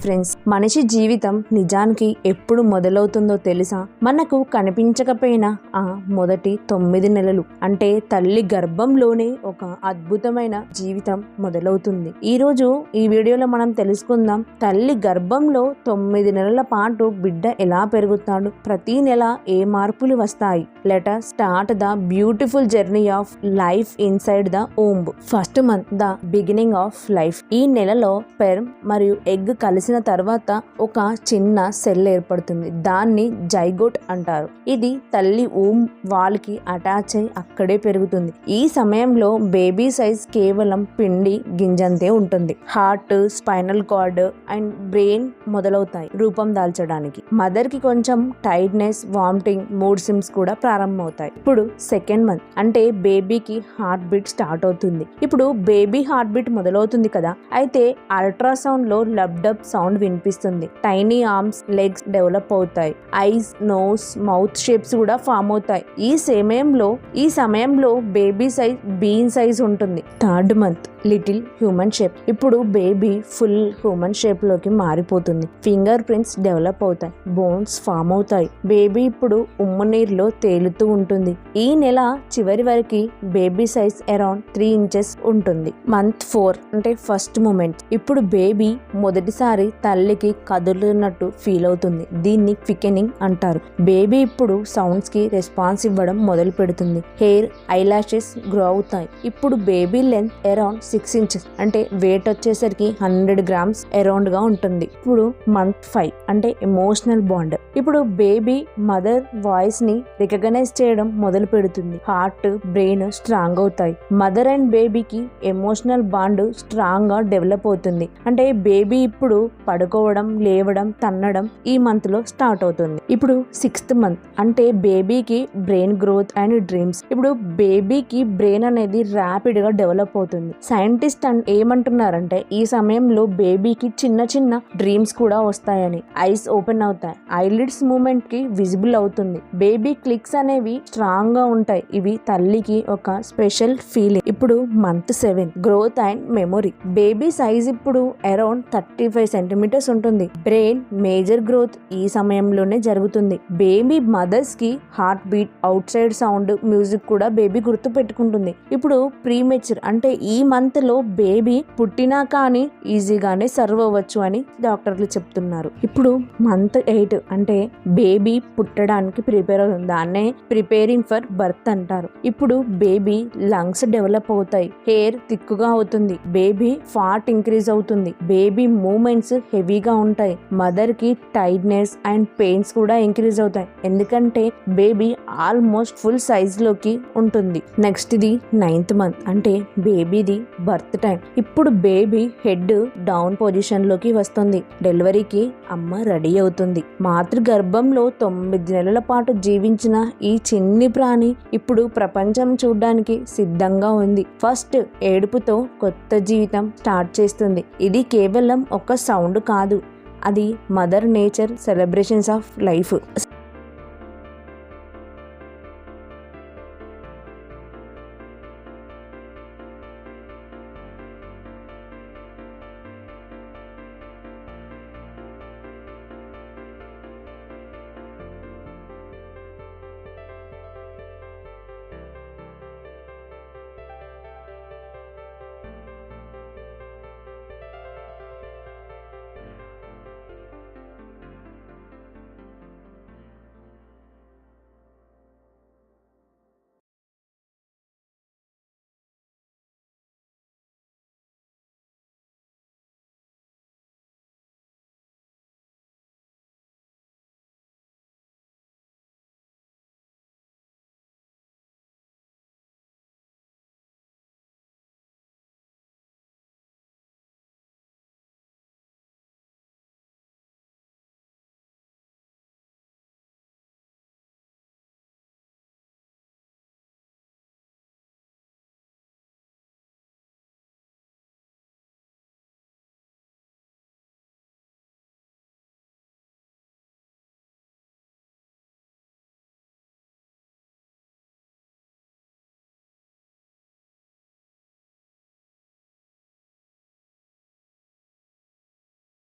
Friends మనిషి జీవితం నిజానికి ఎప్పుడు మొదలవుతుందో తెలుసా? మనకు కనిపించకపోయినా ఆ మొదటి తొమ్మిది నెలలు అంటే తల్లి గర్భంలోనే ఒక అద్భుతమైన జీవితం మొదలవుతుంది. ఈ రోజు ఈ వీడియోలో మనం తెలుసుకుందాం తల్లి గర్భంలో తొమ్మిది నెలల పాటు బిడ్డ ఎలా పెరుగుతాడు? ప్రతి నెల ఏ మార్పులు వస్తాయి? Let's start the beautiful journey of life inside the womb first month the beginning of life ఈ నెలలో పెర్మ్ మరియు ఎగ్ కలిసి కలిసిన తర్వాత ఒక చిన్న సెల్ ఏర్పడుతుంది. దాన్ని జైగోట్ అంటారు. ఇది తల్లి ఊమ్ వాల్కి అటాచ్ అయి అక్కడే పెరుగుతుంది. ఈ సమయంలో బేబీ సైజ్ కేవలం పిండి గింజంతే ఉంటుంది. Heart spinal cord and brain మొదలవుతాయి రూపం దాల్చడానికి. మదర్కి కొంచెం టైర్డ్నెస్ వామిటింగ్ మూడ్ సిమ్స్ కూడా ప్రారంభమవుతాయి. ఇప్పుడు సెకండ్ మంత్. అంటే బేబీకి హార్ట్ బీట్ స్టార్ట్ అవుతుంది. ఇప్పుడు బేబీ హార్ట్ బీట్ మొదలవుతుంది కదా. అయితే అల్ట్రాసౌండ్లో లబ్డబ్స్ సౌండ్ వినిపిస్తుంది. టైనీ ఆర్మ్స్ లెగ్స్ డెవలప్ అవుతాయి. ఐస్ నోస్ మౌత్ షేప్స్ కూడా ఫామ్ అవుతాయి. ఈ సమయంలో ఈ సమయంలో బేబీ సైజ్ బీన్ సైజ్ ఉంటుంది. Third month little human shape ఇప్పుడు బేబీ ఫుల్ హ్యూమన్ షేప్లోకి మారిపోతుంది. ఫింగర్ ప్రింట్స్ డెవలప్ అవుతాయి. బోన్స్ ఫామ్ అవుతాయి. బేబీ ఇప్పుడు ఉమ్ము నీరులో తేలుతూ ఉంటుంది. ఈ నెల చివరి వరకు baby size around three inches ఉంటుంది. మంత్ ఫోర్ అంటే ఫస్ట్ మూమెంట్ ఇప్పుడు బేబీ మొదటిసారి తల్లికి కదులుతున్నట్టు ఫీల్ అవుతుంది. దీన్ని క్వికెనింగ్ అంటారు. బేబీ ఇప్పుడు సౌండ్స్కి రెస్పాన్స్ ఇవ్వడం మొదలు పెడుతుంది. హెయిర్ ఐలాషెస్ గ్రో అవుతాయి. ఇప్పుడు baby length around six inches అంటే వెయిట్ వచ్చేసరికి హండ్రెడ్ గ్రామ్స్ అరౌండ్గా ఉంటుంది. ఇప్పుడు మంత్ ఫైవ్ అంటే ఎమోషనల్ బాండ్ ఇప్పుడు బేబీ మదర్ వాయిస్ని రికగ్నైజ్ చేయడం మొదలు పెడుతుంది. హార్ట్ బ్రెయిన్ స్ట్రాంగ్ అవుతాయి. మదర్ అండ్ బేబీకి ఎమోషనల్ బాండ్ స్ట్రాంగ్గా డెవలప్ అవుతుంది. అంటే బేబీ ఇప్పుడు పడుకోవడం లేవడం తన్నడం ఈ మంత్లో స్టార్ట్ అవుతుంది. ఇప్పుడు సిక్స్త్ మంత్ అంటే బేబీకి బ్రెయిన్ గ్రోత్ అండ్ డ్రీమ్స్. ఇప్పుడు బేబీకి బ్రెయిన్ అనేది ర్యాపిడ్గా డెవలప్ అవుతుంది. సైంటిస్ట్ అండ్ ఏమంటున్నారంటే ఈ సమయంలో బేబీకి చిన్న చిన్న డ్రీమ్స్ కూడా వస్తాయని. ఐస్ ఓపెన్ అవుతాయి. ఐలిడ్స్ మూమెంట్కి విజిబుల్ అవుతుంది. బేబీ క్లిక్స్ అనేవి స్ట్రాంగ్గా ఉంటాయి. ఇవి తల్లికి ఒక స్పెషల్ ఫీలింగ్. ఇప్పుడు month seven growth and memory. Baby size ఇప్పుడు అరౌండ్ థర్టీ ఫైవ్ సెంటీమీటర్స్ ఉంటుంది. బ్రెయిన్ మేజర్ గ్రోత్ ఈ సమయంలోనే జరుగుతుంది. Baby మదర్స్కి heart beat outside sound music కూడా బేబీ గుర్తు పెట్టుకుంటుంది. ఇప్పుడు ప్రీమెచ్యూర్ అంటే ఈ మంత్లో బేబీ పుట్టినా కానీ ఈజీగానే సర్వ్ అవ్వచ్చు అని డాక్టర్లు చెప్తున్నారు. ఇప్పుడు మంత్ ఎయిట్ అంటే బేబీ పుట్టడానికి ప్రిపేర్ అవుతుంది. దాన్నే ప్రిపేరింగ్ ఫర్ బర్త్ అంటారు. ఇప్పుడు బేబీ లంగ్స్ డెవలప్ అవుతాయి. హెయిర్ థిక్గా అవుతుంది. బేబీ ఫాట్ ఇంక్రీజ్ అవుతుంది. బేబీ మూమెంట్స్ హెవీగా ఉంటాయి. మదర్కి టైట్నెస్ అండ్ పెయిన్స్ కూడా ఇంక్రీజ్ అవుతాయి. ఎందుకంటే బేబీ ఆల్మోస్ట్ ఫుల్ సైజ్లోకి ఉంటుంది. నెక్స్ట్ ఇది నైన్త్ మంత్ అంటే బేబీది బర్త్ టైం ఇప్పుడు బేబీ హెడ్ డౌన్ పొజిషన్లోకి వస్తుంది. డెలివరీకి అమ్మ రెడీ అవుతుంది. మాతృ గర్భంలో తొమ్మిది నెలల పాటు జీవించిన ఈ చిన్ని ప్రాణి ఇప్పుడు ప్రపంచం చూడడానికి సిద్ధంగా ఉంది. ఫస్ట్ ఏడుపుతో కొత్త జీవితం స్టార్ట్ చేస్తుంది. ఇది కేవలం ఒక సౌండ్ కాదు. అది mother nature celebrations of life.